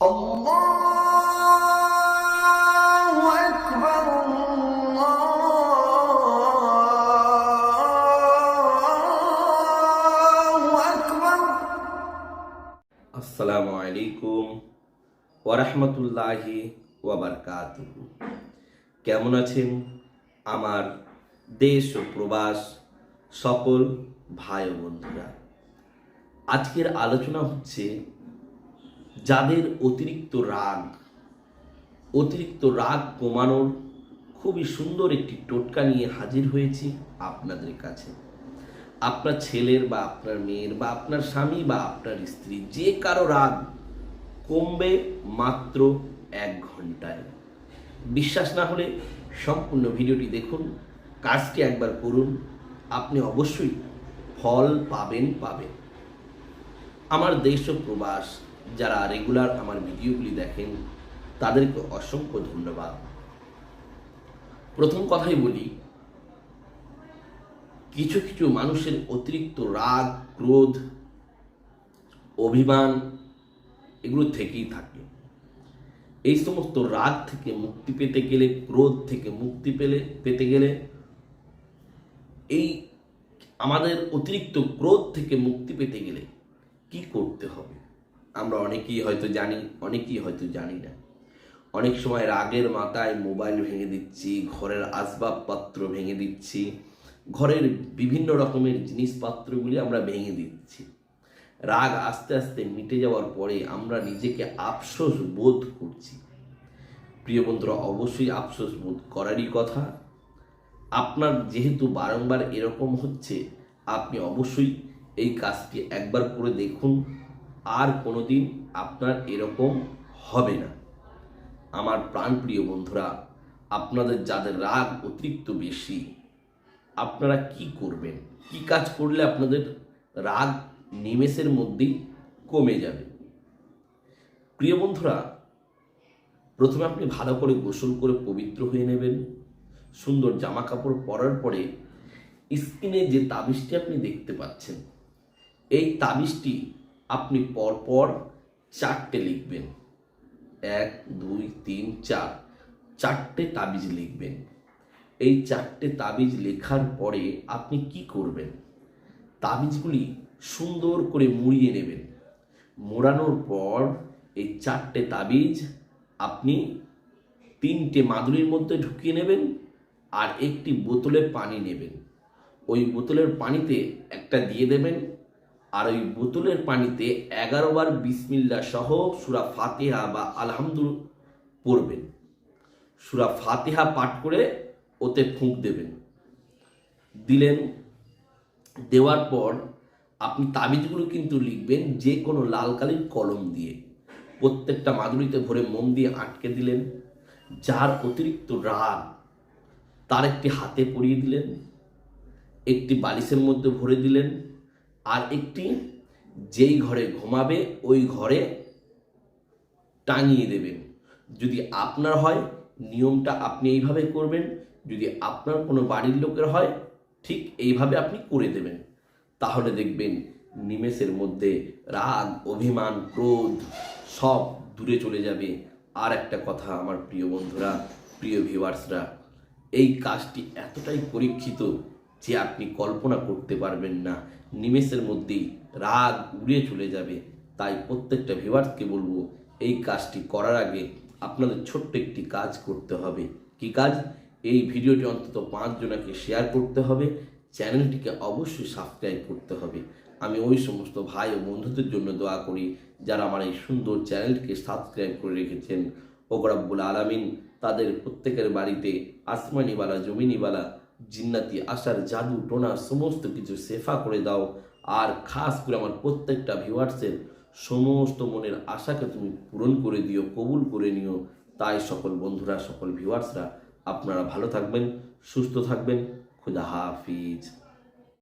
আসসালামু আলাইকুম ওরহমতুল্লাহি ওয়াবারকাত কেমন আছেন আমার দেশ ও প্রবাস সকল ভাই বন্ধুরা? আজকের আলোচনা হচ্ছে যাদের অতিরিক্ত রাগ অতিরিক্ত রাগ কমানোর খুবই সুন্দর একটি টোটকা নিয়ে হাজির হয়েছি আপনাদের কাছে। আপনার ছেলের বা আপনার মেয়ের বা আপনার স্বামী বা আপনার স্ত্রী যে কারও রাগ কমবে মাত্র এক ঘন্টায়। বিশ্বাস না হলে সম্পূর্ণ ভিডিওটি দেখুন, কাজটি একবার করুন, আপনি অবশ্যই ফল পাবেন পাবেন। আমার দেশ প্রবাস যারা রেগুলার আমার ভিডিওগুলি দেখেন, তাদেরকে অসংখ্য ধন্যবাদ। প্রথম কথাই বলি, কিছু কিছু মানুষের অতিরিক্ত রাগ, ক্রোধ, অভিমান এগুলো থেকেই থাকে। এই সমস্ত রাগ থেকে মুক্তি পেতে গেলে, ক্রোধ থেকে মুক্তি পেলে, পেতে গেলে, এই আমাদের অতিরিক্ত ক্রোধ থেকে মুক্তি পেতে গেলে কি করতে হবে? আমরা অনেকেই হয়তো জানি, অনেকেই হয়তো জানি না। অনেক সময় রাগের মাথায় মোবাইল ভেঙে দিচ্ছি, ঘরের আসবাবপত্র ভেঙে দিচ্ছি, ঘরের বিভিন্ন রকমের জিনিসপত্রগুলি আমরা ভেঙে দিচ্ছি। রাগ আস্তে আস্তে মিটে যাওয়ার পরে আমরা নিজেকে আফসোস বোধ করছি। প্রিয় বন্ধুরা, অবশ্যই আফসোস বোধ করারই কথা। আপনার যেহেতু বারংবার এরকম হচ্ছে, আপনি অবশ্যই এই কাজটি একবার করে দেখুন। আর কোনোদিন আপনার এরকম হবে না। আমার প্রাণপ্রিয় বন্ধুরা, আপনাদের যাদের রাগ অতিরিক্ত বেশি, আপনারা কি করবেন? কি কাজ করলে আপনাদের রাগ নিমেষের মধ্যেই কমে যাবে? প্রিয় বন্ধুরা, প্রথমে আপনি ভালো করে গোসল করে পবিত্র হয়ে নেবেন। সুন্দর জামা কাপড় পরার পরে স্কিনে যে তাবিজটি আপনি দেখতে পাচ্ছেন, এই তাবিজটি আপনি পরপর চারটে লিখবেন। এক, দুই, তিন, চার। চারটে তাবিজ লিখবেন। এই চারটে তাবিজ লেখার পরে আপনি কি করবেন? তাবিজগুলি সুন্দর করে মুড়িয়ে নেবেন। মোড়ানোর পর এই চারটে তাবিজ আপনি তিনটে মাদুরির মধ্যে ঢুকিয়ে নেবেন আর একটি বোতলে পানি নেবেন। ওই বোতলের পানিতে একটা দিয়ে দেবেন। আর ওই বোতলের পানিতে এগারো বার বিসমিল্লা সহ সুরা ফাতিহা বা আলহামদুল পড়বেন। সুরা ফাতিহা পাঠ করে ওতে ফুঁক দেবেন। দিলেন, দেওয়ার পর আপনি তাবিজগুলো কিন্তু লিখবেন যে কোনো লাল কালির কলম দিয়ে। প্রত্যেকটা মাদুরিতে ভরে মোম দিয়ে আটকে দিলেন। যার অতিরিক্ত রাগ, তার একটি হাতে পরিয়ে দিলেন। একটি বালিশের মধ্যে ভরে দিলেন। আর একটি যেই ঘরে ঘুমাবে, ওই ঘরে টাঙিয়ে দেবেন। যদি আপনার হয়, নিয়মটা আপনি এইভাবে করবেন। যদি আপনার কোনো বাড়ির লোকের হয়, ঠিক এইভাবে আপনি করে দেবেন। তাহলে দেখবেন নিমেষের মধ্যে রাগ, অভিমান, ক্রোধ সব দূরে চলে যাবে। আর একটা কথা আমার প্রিয় বন্ধুরা, প্রিয় ভিউয়ার্সরা, এই কাজটি এতটাই পরীক্ষিত যে আপনি কল্পনা করতে পারবেন না। নিমেষের মধ্যেই রাগ উড়িয়ে চলে যাবে। তাই প্রত্যেকটা ভিউয়ার্সকে বলব, এই কাজটি করার আগে আপনাদের ছোট্ট একটি কাজ করতে হবে। কি কাজ? এই ভিডিওটি অন্তত পাঁচজনাকে শেয়ার করতে হবে। চ্যানেলটিকে অবশ্যই সাবস্ক্রাইব করতে হবে। আমি ওই সমস্ত ভাই ও বন্ধুদের জন্য দোয়া করি, যারা আমার এই সুন্দর চ্যানেলটিকে সাবস্ক্রাইব করে রেখেছেন। ওগরাব্বুল আলামিন, তাদের প্রত্যেকের বাড়িতে আসমানিওয়ালা জমিনিওয়ালা জিন্নাতি, আসার জাদু টোনা সমস্ত কিছু সেফা করে দাও। আর খাস করে আমার প্রত্যেকটা ভিউয়ার্সের সমস্ত মনের আশাকে তুমি পূরণ করে দিও, কবুল করে নিও। তাই সকল বন্ধুরা, সকল ভিওয়ার্সরা আপনারা ভালো থাকবেন, সুস্থ থাকবেন। খুদা হাফিজ।